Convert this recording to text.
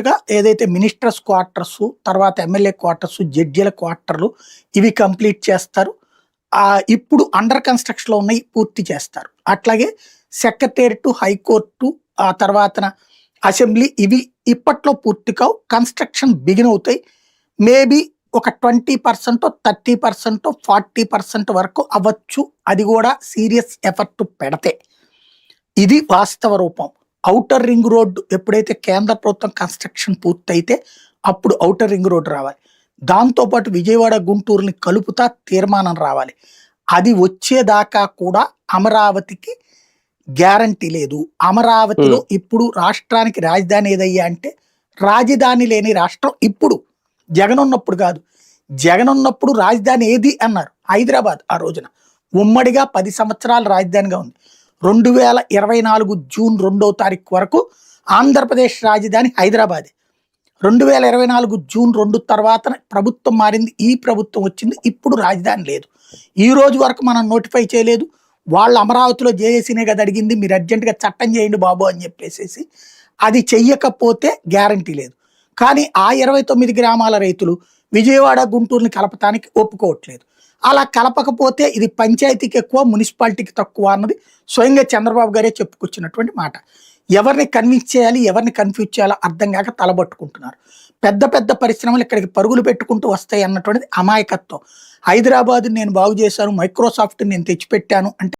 పాటుగా ఏదైతే ministers quarters తర్వాత ఎమ్మెల్యే క్వార్టర్స్ జడ్జిల క్వార్టర్లు ఇవి కంప్లీట్ చేస్తారు. ఇప్పుడు అండర్ కన్స్ట్రక్షన్లో ఉన్నాయి పూర్తి చేస్తారు. అట్లాగే సెక్రటేరియట్ హైకోర్టు ఆ తర్వాత అసెంబ్లీ ఇవి ఇప్పట్లో పూర్తి కావు కన్స్ట్రక్షన్ బిగిన్ అవుతాయి. మేబీ ఒక twenty percent thirty percent forty percent వరకు అవ్వచ్చు. అది కూడా సీరియస్ ఎఫర్ట్ పెడితే. ఇది వాస్తవ రూపం. ఔటర్ రింగ్ రోడ్డు ఎప్పుడైతే కేంద్ర ప్రభుత్వం కన్స్ట్రక్షన్ పూర్తయితే అప్పుడు ఔటర్ రింగ్ రోడ్డు రావాలి. దాంతోపాటు విజయవాడ గుంటూరుని కలుపుతా తీర్మానం రావాలి. అది వచ్చేదాకా కూడా అమరావతికి గ్యారంటీ లేదు. అమరావతిలో ఇప్పుడు రాష్ట్రానికి రాజధాని ఏదయ్యా అంటే రాజధాని లేని రాష్ట్రం ఇప్పుడు జగన్ ఉన్నప్పుడు కాదు. జగన్ ఉన్నప్పుడు రాజధాని ఏది అన్నారు హైదరాబాద్ ఆ రోజున. ఉమ్మడిగా పది సంవత్సరాల రాజధానిగా ఉంది. రెండు వేల ఇరవై నాలుగు జూన్ రెండో తారీఖు వరకు ఆంధ్రప్రదేశ్ రాజధాని హైదరాబాదే. రెండు వేల ఇరవై నాలుగు జూన్ రెండు తర్వాత ప్రభుత్వం మారింది ఈ ప్రభుత్వం వచ్చింది ఇప్పుడు రాజధాని లేదు. ఈ రోజు వరకు మనం నోటిఫై చేయలేదు. వాళ్ళు అమరావతిలో జేఏసీనే కదా అడిగింది మీరు అర్జెంటుగా చట్టం చేయండి బాబు అని చెప్పేసి అది చెయ్యకపోతే గ్యారంటీ లేదు. కానీ ఆ ఇరవై తొమ్మిది గ్రామాల రైతులు విజయవాడ గుంటూరుని కలపటానికి ఒప్పుకోవట్లేదు. అలా కలపకపోతే ఇది పంచాయతీకి ఎక్కువ మున్సిపాలిటీకి తక్కువ అన్నది స్వయంగా చంద్రబాబు గారే చెప్పుకొచ్చినటువంటి మాట. ఎవరిని కన్విన్స్ చేయాలి ఎవరిని కన్ఫ్యూజ్ చేయాలో అర్థం కాక తలబట్టుకుంటున్నారు. పెద్ద పెద్ద పరిశ్రమలు ఇక్కడికి పరుగులు పెట్టుకుంటూ వస్తాయి అన్నటువంటిది అమాయకత్వం. హైదరాబాద్ నేను బాగు చేశాను మైక్రోసాఫ్ట్ నేను తెచ్చిపెట్టాను అంటే